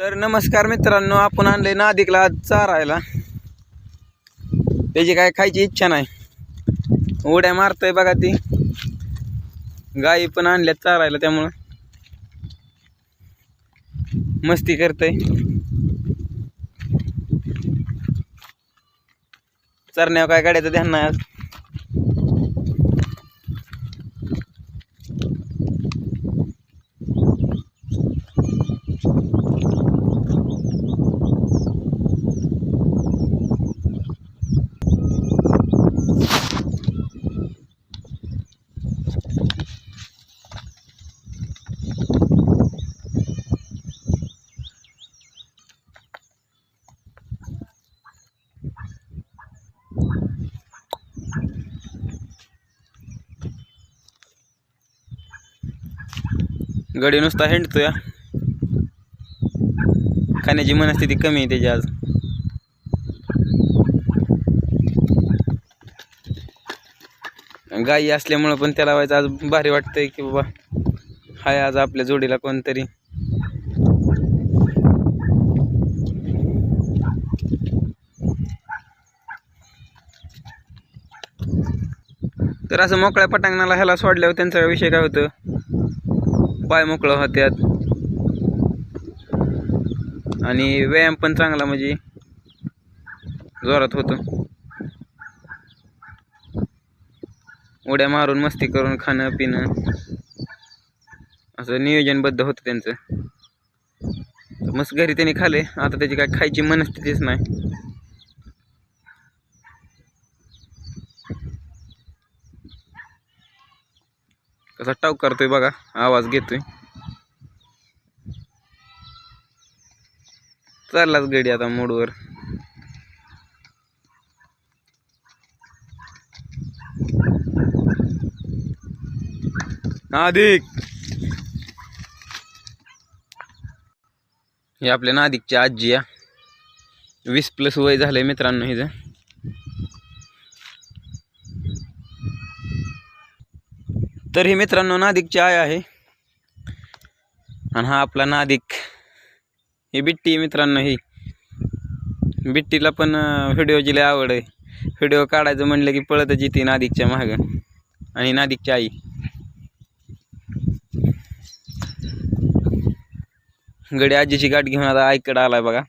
तर नमस्कार मित्रांनो आपण आणले नादिकला आज चारायला. त्याची काय खायची इच्छा नाही. उड्या मारतोय बघा ती. गाई पण आणल्या चारायला त्यामुळं. मस्ती करतय. चरण्यावर काय गाड्याचं ध्यान नाही आज. गडी नुसता हिंडतोय. खाण्याची मनस्थिती कमी आहे त्याची आज. गाई असल्यामुळं पण त्याला व्हायचं आज भारी वाटतंय की बाबा हाय आज आपल्या जोडीला कोणतरी. तर असं मोकळ्या पटांगणाला ह्याला सोडल्यावर त्यांचा विषय काय होतं? पाय मोकळं होत्यात. आणि व्यायाम पण चांगला म्हणजे जोरात होतो. उड्या मारून मस्ती करून खाणं पिणं असं नियोजनबद्ध होतं त्यांचं. मस्त घरी त्यांनी खाले आता त्याची काय खायची मनस्थितीच नाही. कसा टाव करतोय बघा आवाज घेतोय. चाललाच गडी आता मोडवर. नादिक! हे आपल्या नादिकची आजी या. वीस प्लस वय झालंय मित्रांनो हिचं. तर ही मित्रांनो नादिकची आय आहे. आणि हा आपला नादिक. ही बिट्टी मित्रांनो ही. बिट्टीला पण व्हिडिओची लय आवड आहे. व्हिडिओ काढायचं म्हणलं की पळतच येते नादिकच्या मागं. आणि नादिकची आई. गडी आजीची गाठ घेऊन आता आईकडं आलाय बघा.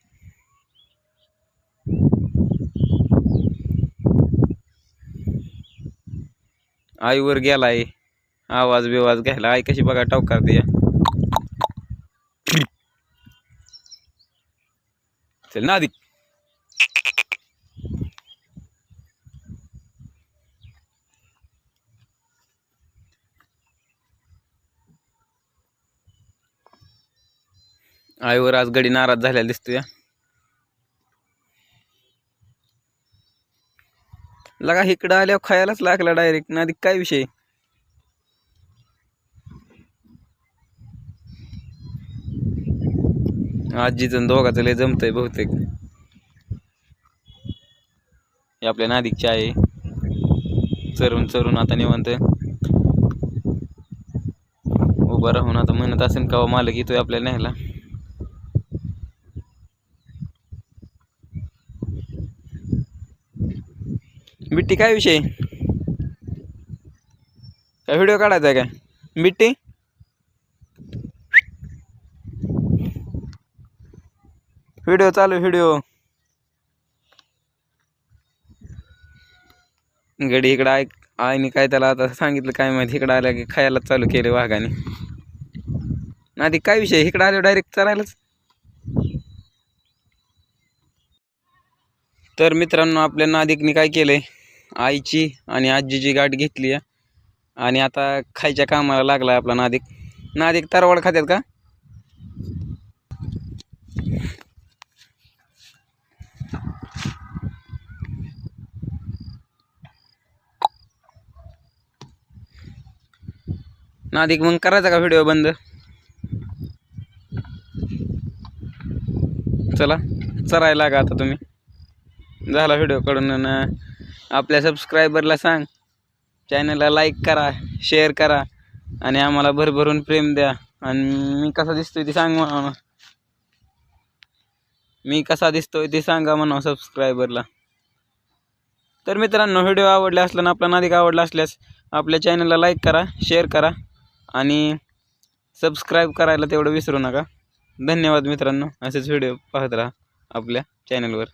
आईवर गेलाय. आवाज बिवाज घ्यायला. आई कशी बघा टाव दिया. चल नादिक आईवर आज गडी नाराज झालेला दिसतोय. लगा इकडं आल्यावर खायलाच लागला डायरेक्ट नादी काय विषय? आजीचं दोघाचं लय जमतंय बहुतेक. हे आपल्या नादिकची आहे चरून चरून आता निवांत. उभं राहून आता म्हणत असेल का मालक येतोय आपल्याला न्यायला? बिट्टी काय विषय? काय व्हिडिओ काढायचा आहे काय? बिट्टी व्हिडिओ चालू व्हिडिओ. गडी इकडं ऐक आईने काय त्याला आता सांगितलं काय माहिती इकडं आल्या की खायलाच चालू केलं वाघाने. आधी काय विषय? इकडं आलो डायरेक्ट चालायलाच. तर मित्रांनो आपल्या नादिकने काय केलंय? आईची आणि आजीची गाठ घेतली आहे. आणि आता खायच्या कामाला लागला आपला नादिक. नादिक तरवाड खात्यात का? नादिक मग करायचा का व्हिडिओ बंद? चला चरायला लागा आता तुम्ही. झाला व्हिडिओ कडून आपल्या सबस्क्रायबरला सांग. चॅनलला लाईक करा शेअर करा आणि आम्हाला भरभरून प्रेम द्या. आणि मी कसा दिसतोय ते सांग मला मी कसा दिसतोय ते सांगा म्हणा सबस्क्रायबरला तर मित्रांनो व्हिडिओ आवडला असला आपला नादिक आवडला असल्यास आपल्या चॅनलला लाईक करा शेअर करा. आणि सबस्क्राईब करायला तेवढं विसरू नका. धन्यवाद मित्रांनो. असेच व्हिडिओ पाहत राहा आपल्या चॅनलवर